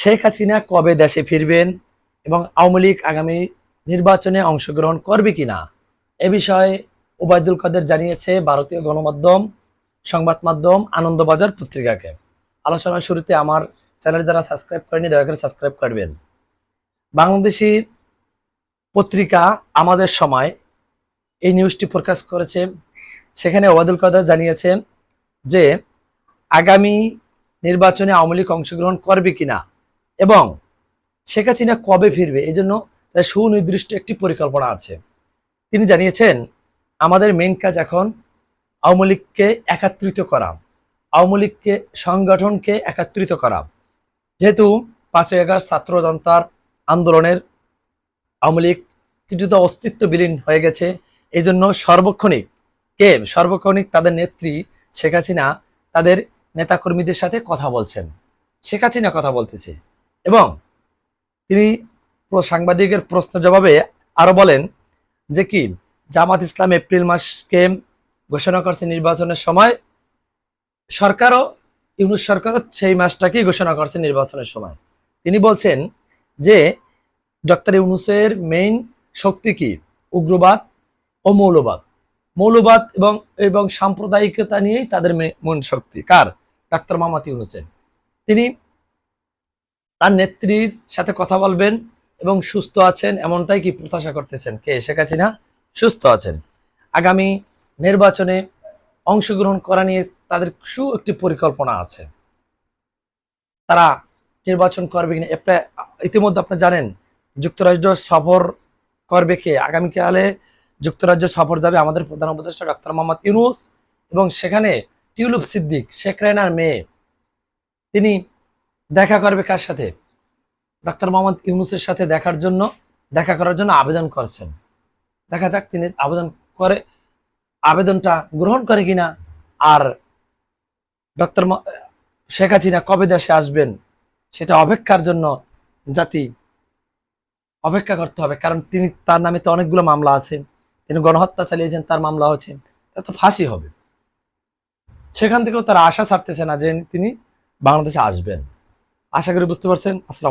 শেখ হাসিনা কবে দেশে ফিরবেন এবং আওয়ামী লীগ আগামী নির্বাচনে অংশগ্রহণ করবে কিনা? এ বিষয়ে ওবায়দুল কাদের জানিয়েছে ভারতীয় গণমাধ্যম, সংবাদ মাধ্যম, আনন্দবাজার পত্রিকাকে। আলোচনার শুরুতে আমার চ্যানেল যারা সাবস্ক্রাইব করেনি, দয়া করে সাবস্ক্রাইব করবেন। বাংলাদেশি পত্রিকা আমাদের সময় এই নিউজটি প্রকাশ করেছে। সেখানে ওবায়দুল কাদের জানিয়েছেন যে, আগামী নির্বাচনে আওয়ামী লীগ অংশগ্রহণ করবে কিনা? এবং শেখ হাসিনা কবে ফিরবে? এই জন্য তার সুনির্দিষ্ট একটি পরিকল্পনা আছে। তিনি জানিয়েছেন, আমাদের মেইন কাজ এখন আওয়ামী লীগকে একাত্রিত করা। আওয়ামী লীগকে, সংগঠনকে একাত্রিত করা। যেহেতু পাঁচই আগস্ট ছাত্র জনতার আন্দোলনের আওয়ামী লীগ কিছুটা অস্তিত্ব বিলীন হয়ে গেছে এই জন্য সর্বক্ষণিক কে? সর্বক্ষণিক তাদের নেত্রী শেখ হাসিনা তাদের নেতাকর্মীদের সাথে কথা বলছেন। শেখ হাসিনা কথা বলতেছে। এবং তিনি সাংবাদিকের প্রশ্ন জবাবে আরও বলেন যে কি, জামাত ইসলাম এপ্রিল মাসকে ঘোষণা করছে নির্বাচনের সময়। সরকারও, ইউনুস সরকারও সেই মাসটাকেই ঘোষণা করছে নির্বাচনের সময়। তিনি বলছেন যে, ডক্টর ইউনুসের মেইন শক্তি কি? উগ্রবাদ ও মৌলবাদ। মৌলবাদ এবং এবং সাম্প্রদায়িকতা নিয়েই তাদের মূল শক্তি। কার? ডাক্তার মামাতি ইউনুসের। তিনি তার নেত্রীর সাথে কথা বলবেন এবং সুস্থ আছেন এমনটাই কি প্রত্যাশা করতেছেন? কে? শেখ হাসিনা? সুস্থ আছেন। আগামী নির্বাচনে অংশগ্রহণ করা নিয়ে তাদের সু একটি পরিকল্পনা আছে। তারা নির্বাচন করবে কিনা? এটা ইতিমধ্যে আপনি জানেন, যুক্তরাষ্ট্র সফর করবে কে? আগামীকালে যুক্তরাজ্য সফর যাবে আমাদের প্রধান উপদেষ্টা ডক্টর মোহাম্মদ ইউনুস এবং সেখানে টিউলুপ সিদ্দিক, শেখ রেনার মেয়ে। তিনি দেখা করবে কার সাথে? ডক্টর মোহাম্মদ ইউনুসের সাথে দেখার জন্য, দেখা করার জন্য আবেদন করছেন। দেখা যাক তিনি আবেদন করে, আবেদনটা গ্রহণ করে কিনা। আর ডক্টর শেখ হাসিনা কবে দেশে আসবেন সেটা অপেক্ষার জন্য জাতি অপেক্ষা করতে হবে। কারণ তিনি, তার নামে তো অনেকগুলো মামলা আছে। তিনি গণহত্যা চালিয়েছেন, তার মামলা হচ্ছে। তা তো ফাঁসি হবে। সেখান থেকেও তারা আশা ছাড়তেছে না যে তিনি বাংলাদেশে আসবেন। আশা করি বুঝতে পারছেন। আসসালাম